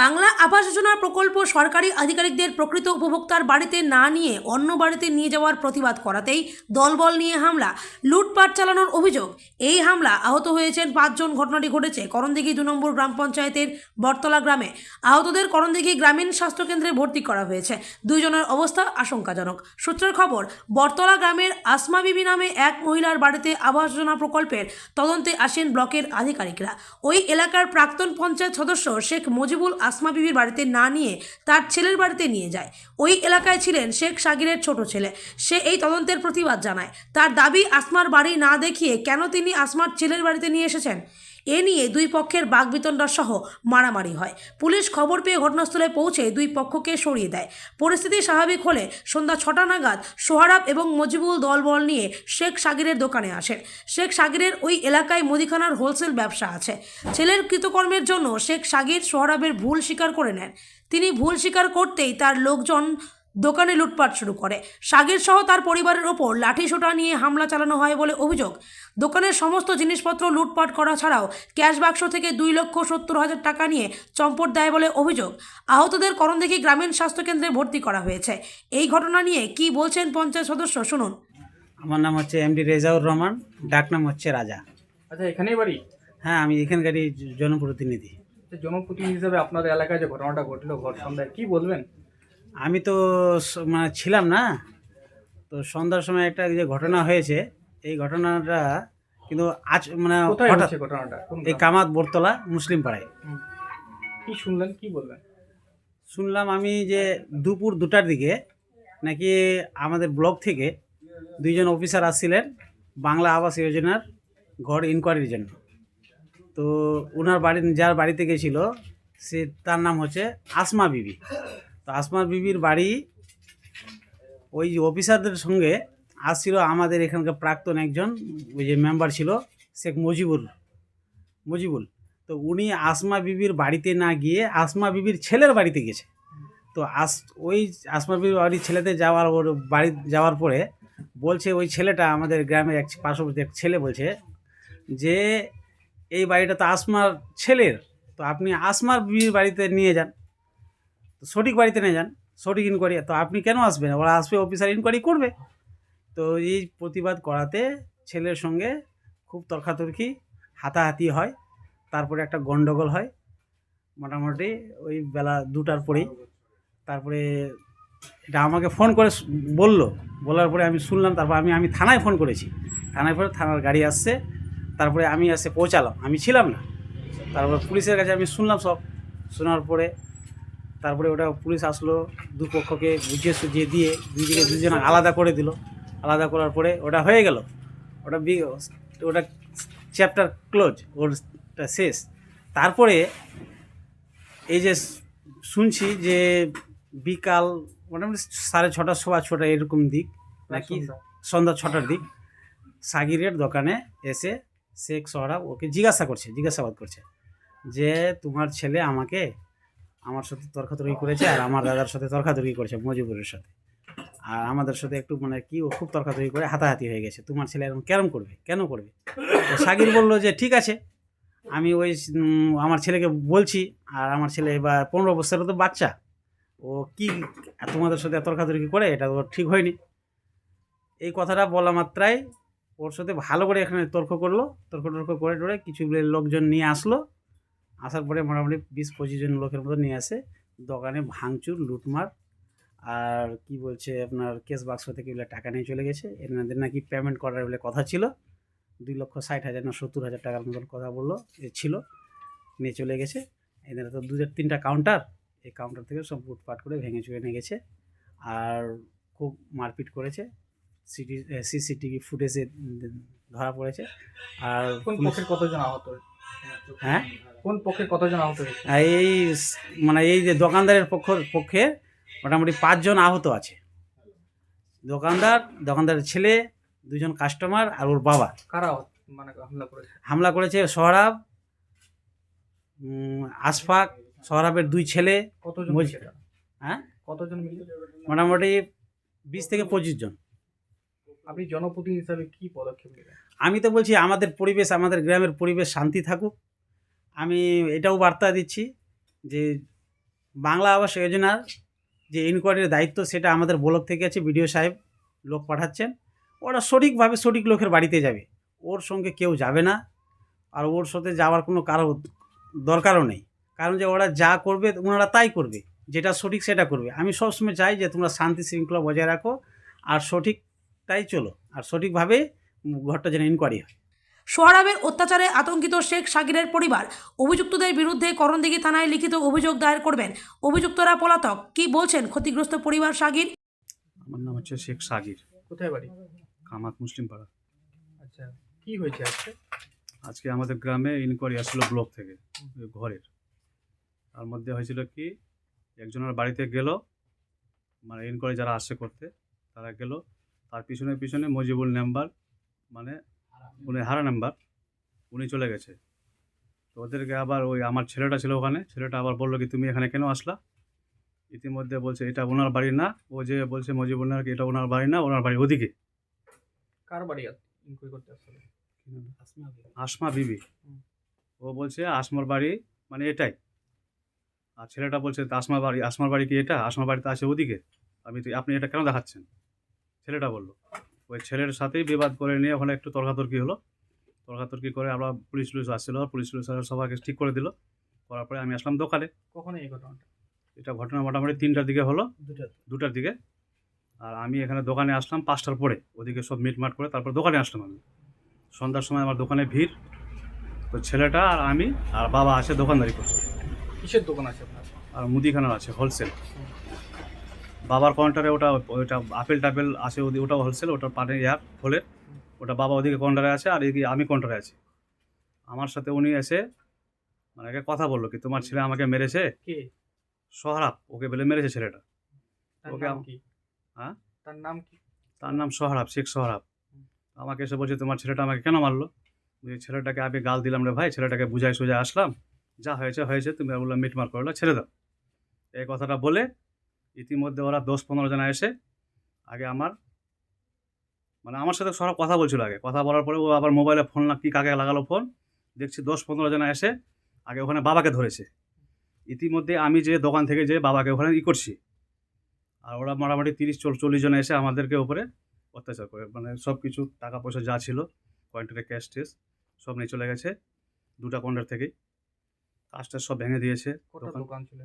বাংলা আবাস যোজনা প্রকল্প সরকারি আধিকারিকদের প্রকৃত উপভোক্তার বাড়িতে না নিয়ে অন্য বাড়িতে নিয়ে যাওয়ার প্রতিবাদ করাতেই দলবল নিয়ে হামলা। লুটপাট চালানোর অভিযোগ। এই হামলা আহত হয়েছেন পাঁচজন। ঘটনাটি ঘটেছে করণদিঘি দু নম্বর গ্রাম পঞ্চায়েতের বটতলা গ্রামে। আহতদের করণদিঘি গ্রামীণ স্বাস্থ্যকেন্দ্রে ভর্তি করা হয়েছে। দুইজনের অবস্থা আশঙ্কাজনক। সূত্রের খবর, বটতলা গ্রামের আসমা বিবি নামে এক মহিলার বাড়িতে আবাস যোজনা প্রকল্পের তদন্তে আসেন ব্লকের আধিকারিকরা। ওই এলাকার প্রাক্তন পঞ্চায়েত সদস্য শেখ মুজিবুল আসমা বিবির বাড়িতে না নিয়ে তার ছেলের বাড়িতে নিয়ে যায়। ওই এলাকায় ছিলেন শেখ সাগিরের ছোট ছেলে। সে এই তদন্তের প্রতিবাদ জানায়। তার দাবি, আসমার বাড়ি না দেখিয়ে কেন তিনি আসমার ছেলের বাড়িতে নিয়ে এসেছেন? এ নিয়ে দুই পক্ষের বাগবিতণ্ডা সহ মারামারি হয়। পুলিশ খবর পেয়ে ঘটনাস্থলে পৌঁছে দুই পক্ষকে সরিয়ে দেয়। পরিস্থিতি স্বাভাবিক হলে সন্ধ্যা ছটা নাগাদ সোহারাব এবং মজিবুল দলবল নিয়ে শেখ সাগিরের দোকানে আসেন। শেখ সাগিরের ওই এলাকায় মুদিখানার হোলসেল ব্যবসা আছে। ছেলের কৃতকর্মের জন্য শেখ সাগির সোহরাবের ভুল স্বীকার করে নেন। তিনি ভুল স্বীকার করতেই তার লোকজন দোকানে লুটপাট শুরু করে। সাগির সহ তার পরিবারের ওপর লাঠিসোঁটা নিয়ে হামলা চালানো হয় বলে অভিযোগ। দোকানের সমস্ত জিনিসপত্র লুটপাট করা ছাড়াও ক্যাশ বাক্স থেকে দুই লক্ষ সত্তর হাজার টাকা নিয়ে চম্পট দেয় বলে অভিযোগ। আহতদের করণদিঘি গ্রামীণ স্বাস্থ্যকেন্দ্রে ভর্তি করা হয়েছে। এই ঘটনা নিয়ে কি বলছেন পঞ্চায়েত সদস্য? শুনুন। আমার নাম হচ্ছে এম এমডি রেজাউর রহমান ডাক নাম হচ্ছে রাজা। আচ্ছা এখানেই বাড়ি? হ্যাঁ আমি এখানকারই জনপ্রতিনিধি। আচ্ছা, জনপ্রতিনিধি হিসেবে আপনাদের এলাকায় যে ঘটনাটা ঘটলো ঘর সন্ধ্যায় কি বলবেন? আমি তো মানে ছিলাম না। তো সন্ধ্যার সময় একটা যে ঘটনা হয়েছে এই ঘটনাটা কিন্তু আজ মানে কোথায় হঠাৎ হচ্ছে ঘটনাটা? কোন এই গ্রামে? কামাত বরতলা মুসলিম পাড়ায়। কি শুনলেন কি বলবেন শুনলাম আমি যে দুপুর দুটার দিকে নাকি আমাদের ব্লক থেকে দুইজন অফিসার আসছিলেন বাংলা আবাস যোজনার ঘর ইনকোয়ারির জন্য। তো ওনার বাড়ি যার বাড়িতে গেছিল সে তার নাম হচ্ছে আসমা বিবি। তো আসমা বিবির বাড়ি ওই যে অফিসারদের সঙ্গে আসছিল আমাদের এখানকার প্রাক্তন একজন, ওই যে মেম্বার ছিল, শেখ মুজিবুর, মুজিবুল। তো উনি আসমা বিবির বাড়িতে না গিয়ে আসমা বিবির ছেলের বাড়িতে গেছে। তো আস, ওই আসমা বিবির বাড়ির ছেলেতে যাওয়ার ওর বাড়ি যাওয়ার পরে বলছে ওই ছেলেটা আমাদের গ্রামের এক পার্শ্ববর্তী এক ছেলে বলছে যে, এই বাড়িটা তো আসমার ছেলের, তো আপনি আসমার বিবির বাড়িতে নিয়ে যান। তো সঠিক বাড়িতে নিয়ে যান, সঠিক ইনকোয়ারি তো আপনি কেন আসবেন ওরা আসবে অফিসার ইনকোয়ারি করবে। তো এই প্রতিবাদ করাতে ছেলের সঙ্গে খুব তর্কাতর্কি, হাতাহাতি হয়। তারপরে একটা গন্ডগোল হয়। মোটামুটি ওই বেলা দুটার পরেই। তারপরে এটা আমাকে ফোন করে বলল। বলার পরে আমি শুনলাম, তারপর আমি আমি থানায় ফোন করেছি। থানায় পরে থানার গাড়ি আসছে। তারপরে আমি এসে পৌঁছালাম। আমি ছিলাম না। তারপর পুলিশের কাছে আমি শুনলাম সব। শোনার পরে তারপরে ওটা পুলিশ আসলো। দুপক্ষকে বুঝিয়ে সুঝিয়ে দিয়ে দুদিকে দুজন আলাদা করে দিল। আলাদা করার পরে ওটা হয়ে গেল। ওটা বি ওটা চ্যাপ্টার ক্লোজ ওরটা শেষ। তারপরে এই যে শুনছি যে বিকাল মোটামুটি সাড়ে ছটা সোয়া ছটা এরকম দিক নাকি সন্ধ্যা ছটার দিক সাগিরের দোকানে এসে শেখ সোহরাব ওকে জিজ্ঞাসা করছে জিজ্ঞাসাবাদ করছে যে তোমার ছেলে আমাকে আমার সাথে তর্কাতর্কি করেছে আর আমার দাদার সাথে তর্কাতর্কি করেছে মজিবুরের সাথে। আর আমাদের সাথে একটু মানে কি, ও খুব তর্কাতর্কি করে হাতাহাতি হয়ে গেছে। তোমার ছেলে এরকম কেরম করবে? কেন করবে? সাগির বলল যে, ঠিক আছে, আমি ওই আমার ছেলেকে বলছি, আর আমার ছেলে এবার পনেরো বছরের তো বাচ্চা। ও কি, তোমাদের সাথে তর্কাতর্কি করে? এটা তো ঠিক হয়নি। এই কথাটা বলা মাত্রাই ওর সাথে ভালো করে এখানে তর্ক করল। তর্ক টর্ক করে টরে কিছু লোকজন নিয়ে আসলো। আসার পরে মোটামুটি বিশ পঁচিশ জন লোকের মতো নিয়ে আসে। দোকানে ভাঙচুর, লুটমার আর কি বলছে আপনার কেস বাক্স থেকে বলে টাকা নিয়ে চলে গেছে। এনাদের নাকি পেমেন্ট করার বলে কথা ছিল। দুই লক্ষ ষাট হাজার না সত্তর হাজার টাকার মতন কথা বলল এ ছিল নিয়ে চলে গেছে। এদের তো দু চার তিনটা কাউন্টার এই কাউন্টার থেকে সব লুটপাট করে ভেঙে চুয়ে নিয়ে গেছে। আর খুব মারপিট করেছে সিটি সিসিটিভি ফুটেজে ধরা পড়েছে। আর কোন পক্ষের কতজন আহত হ্যাঁ? কোন পক্ষের কতজন আহত এই মানে এই যে দোকানদারের পক্ষ পক্ষে মোটামুটি পাঁচজন আহত আছে। দোকানদার দোকানদারের ছেলে দুজন কাস্টমার আর ওর বাবা। কারা মানে হামলা করেছে? হামলা করেছে সোহরাব আশফাক সোহরাবের দুই ছেলে। কতজন হ্যাঁ? কতজন মিলে মোটামুটি বিশ থেকে পঁচিশ জন। আপনি জনপ্রতিনিধি হিসাবে কি পদক্ষেপ নেবেন? আমি তো বলছি আমাদের পরিবেশ আমাদের গ্রামের পরিবেশ শান্তি থাকুক। আমি এটাও বার্তা দিচ্ছি যে বাংলা আবাস যোজনার যে ইনকোয়ারির দায়িত্ব সেটা আমাদের ব্লক থেকে আছে, বিডিও সাহেব লোক পাঠাচ্ছেন। ওরা সঠিকভাবে সঠিক লোকের বাড়িতে যাবে। ওর সঙ্গে কেউ যাবে না। আর ওর সাথে যাওয়ার কোনো কারও দরকারও নেই। কারণ যে ওরা যা করবে, ওনারা তাই করবে। যেটা সঠিক সেটা করবে। আমি সবসময় চাই যে তোমরা শান্তি শৃঙ্খলা বজায় রাখো। আর সঠিকটাই চলো। আর সঠিকভাবে ঘরটা যেন ইনকোয়ারি হয়। সোহরাবের অত্যাচারে আতঙ্কিত শেখ সাকিরের পরিবার। অভিযুক্তদের বিরুদ্ধে করণদিঘি থানায় লিখিত অভিযোগ দায়ের করবেন। অভিযুক্তরা পলাতক। কি বলছেন ক্ষতিগ্রস্ত পরিবার সাকির? আমার নাম হচ্ছে শেখ সাগির কোথায় বাড়ি? কামাত মুসলিম পাড়া। আচ্ছা কি হয়েছে আজকে? আজকে আমাদের গ্রামে ইনকোয়ারি আসলো ব্লক থেকে ঘরের। তার মধ্যে হয়েছিল কি একজনের বাড়িতে গেল মানে ইনকোয়ারি যারা আসছে করতে তারা গেল। তার পিছনে পিছনে মজিবুল নাম্বার মানে উনি হারা নাম্বার উনি চলে গেছে। তো ওদেরকে আবার ওই আমার ছেলেটা ছিল ওখানে ছেলেটা আবার বলল কি তুমি এখানে কেন আসলা? ইতিমধ্যে বলছে এটা ওনার বাড়ি না। ও যে বলছে মজিবুল কি এটা ওনার বাড়ি না ওনার বাড়ি ওদিকে। কার বাড়ি ইনকোয়ারি করতে আসলে আসমা বিবি। ও বলছে আসমার বাড়ি মানে এটাই। আর ছেলেটা বলছে আসমার বাড়ি আসমার বাড়ি কি এটা? আসমার বাড়িতে আছে ওদিকে। আমি তো আপনি এটা কেন দেখাচ্ছেন? ছেলেটা বলল। ওই ছেলের সাথেই বিবাদ করে নিয়ে ওখানে একটু তর্কাতর্কি হলো। তর্কাতর্কি করে আমরা পুলিশ টুলিশ আসছিল পুলিশ টুলিশ সবাইকে ঠিক করে দিল। করার পরে আমি আসলাম দোকানে। কখন এই ঘটনাটা? এটা ঘটনা মোটামুটি তিনটার দিকে হলো। দুটার দিকে? আর আমি এখানে দোকানে আসলাম পাঁচটার পরে। ওদিকে সব মিটমাট করে তারপর দোকানে আসলাম আমি। সন্ধ্যার সময় আমার দোকানে ভিড়। তো ছেলেটা আর আমি আর বাবা আছে দোকানদারি করছে। কিসের দোকান আছে আপনার? আর মুদিখানার আছে হোলসেল। বাবার কন্টারে ওটা ওইটা আপেল টাপেল আছে ওদি- ওটাও হোলসেল ওটা পানে ইয়ার ফলের ওটা বাবা ওদিকে কন্টারে আছে আর এদিকে আমি কন্টারে আছি। আমার সাথে উনি এসে মানে কথা বলল কি তোমার ছেলে আমাকে মেরেছে? সোহরাব ওকে বলে মেরেছে ছেলেটা। ওকে হ্যাঁ? তার নাম কি? তার নাম সোহরাব শেখ সোহরাব। আমাকে এসে বলছে তোমার ছেলেটা আমাকে কেন মারলো? যে ছেলেটাকে আমি গাল দিলাম রে ভাই ছেলেটাকে বুঝাই সুঝাই আসলাম। যা হয়েছে হয়েছে তুমি বললাম মিটমার করল ছেড়ে দাও। এই কথাটা বলে ইতিমধ্যে ওরা দশ পনেরো জনা এসে আগে আমার মানে আমার সাথে সব কথা বলছিল আগে। কথা বলার পরে ও আবার মোবাইলে ফোন না কি কাকে লাগালো ফোন দেখছি দশ পনেরো জনা এসে আগে ওখানে বাবাকে ধরেছে। ইতিমধ্যে আমি যে দোকান থেকে যে বাবাকে ওখানে ই করছি আর ওরা মোটামুটি তিরিশ চল্লিশ জন এসে আমাদেরকে ওপরে অত্যাচার করে মানে সব কিছু টাকা পয়সা যা ছিল কয়েন্টারে ক্যাশ টেস সব নিয়ে চলে গেছে দুটা কাউন্টার থেকেই। কাজটা সব ভেঙে দিয়েছে দোকান। দোকান ছিল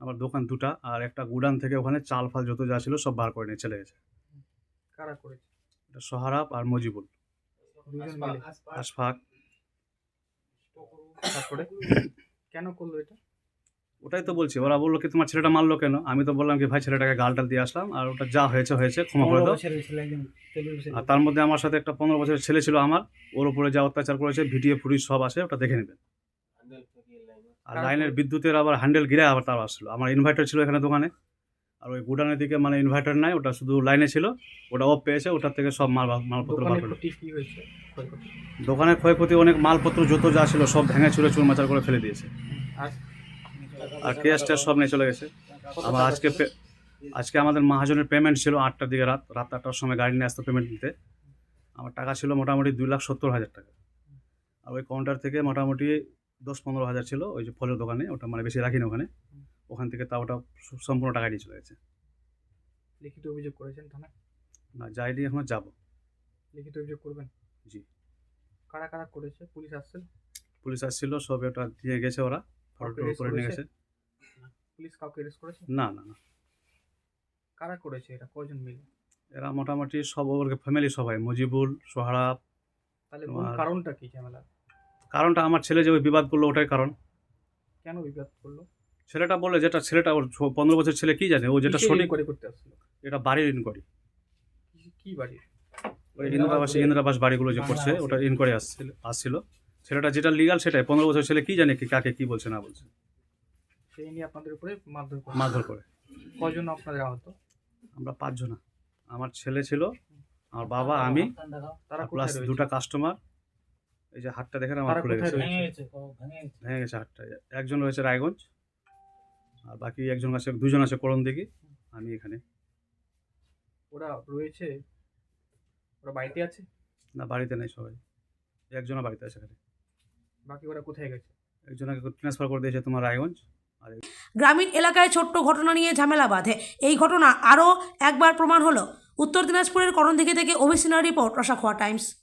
আমার দোকান দুটা আর একটা গুডান থেকে ওখানে চাল ফাল যত যা ছিল সব বার করে নিয়ে চলে গেছে। কারা করেছে? এটা সোহারাব আর মজিবুল। আশফাক তারপরে? কেন করল এটা? ওটাই তো বলছি ওরা বলল কি তোমার ছেলেটা মারলো কেন? আমি তো বললাম কি ভাই ছেলেটাকে গালটাল দিয়ে আসলাম আর ওটা যা হয়েছে হয়েছে ক্ষমা করে দাও। আর তার মধ্যে আমার সাথে একটা পনেরো বছরের ছেলে ছিল আমার ওর উপরে যা অত্যাচার করেছে ভিডিও ফুটেজ সব আসে ওটা দেখে নেবেন। আর লাইনের বিদ্যুতের আবার হ্যান্ডেল গিরে আবার তার আসলো। আমার ইনভার্টার ছিল এখানে দোকানে। আর ওই গুডানের দিকে মানে ইনভার্টার নাই ওটা শুধু লাইনে ছিল। ওটা অফ পেয়েছে ওটার থেকে সব মাল মালপত্র বার করল? দোকানের ক্ষয়ক্ষতি? অনেক মালপত্র যত যা ছিল সব ভেঙে চুরে চুরমাচার করে ফেলে দিয়েছে। আর? আর ক্যাশ ট্যাশ সব নিয়ে চলে গেছে। আবার আজকে পে- আজকে আমাদের মহাজনের পেমেন্ট ছিল আটটার দিকে রাত। রাত আটটার সময় গাড়ি নিয়ে আসতো পেমেন্ট দিতে আমার টাকা ছিল মোটামুটি দুই লাখ সত্তর হাজার টাকা। আর ওই কাউন্টার থেকে মোটামুটি দশ পনেরো হাজার ছিল ওই যে ফলের দোকানে ওটা মানে বেশি রাখিনি ওখানে। ওখান থেকে তা ওটা সম্পূর্ণ টাকা নিয়ে চলে গেছে। লিখিত অভিযোগ করেছেন থানায়? না যাইনি এখনও যাব। লিখিত অভিযোগ করবেন? জি। কারা কারা করেছে? পুলিশ আসছে পুলিশ আসছিল সব ওটা দিয়ে গেছে ওরা ফটো করে নিয়ে গেছে। পুলিশ কাউকে অ্যারেস্ট করেছে? না না না। কারা করেছে এটা? কজন মিলে? এরা মোটামুটি সব ওর ফ্যামিলি সবাই মজিবুল সোহারাব তাহলে কারণটা কি ঝামেলা কারণটা আমার ছেলে যে ওই বিবাদ করল ওটাই কারণ। কেন বিবাদ করল? ছেলেটা বলে যেটা ছেলেটা ওর পনেরো বছর ছেলে কি জানে? ও যেটা সঠিক inquiry করতে আসছিল এটা বাড়ির ইনকোয়ারি কি- কি বাড়ি ওই ইন্দিরাবাস ইন্দিরাবাস বাড়িগুলো যে করছে ওটা ইনকোয়ারি আসছিল আসছিল। ছেলেটা যেটা লিগাল সেটাই। পনেরো বছর ছেলে কি জানে কি কাকে কি বলছে না বলছে? সেই নিয়ে আপনাদের উপরে মারধর করে। মারধর করে। কজন আপনাদের আহত? আমরা পাঁচজনা। আমার ছেলে ছিল আমার বাবা আমি তারা প্লাস দুটা কাস্টমার এই যে হাটটা দেখেন আমার খুলে গেছে। ভেঙে গেছে? হাটটা একজন রয়েছে রায়গঞ্জ আর বাকি একজন আছে দুজন আছে করণ দিঘি আমি এখানে। ওরা রয়েছে? ওরা বাড়িতে আছে? না বাড়িতে নেই সবাই। একজনের বাড়িতে আছে এখানে। বাকি ওরা কোথায় গেছে? একজনকে ট্রান্সফার করে দিয়েছে তোমার রায়গঞ্জ আর আর গ্রামীণ এলাকায় ছোট্ট ঘটনা নিয়ে ঝামেলা বাঁধে। এই ঘটনা আরও একবার প্রমাণ হলো। উত্তর দিনাজপুরের করণদিঘি থেকে অভিসিনার রিপোর্ট রসাখোয়া টাইমস।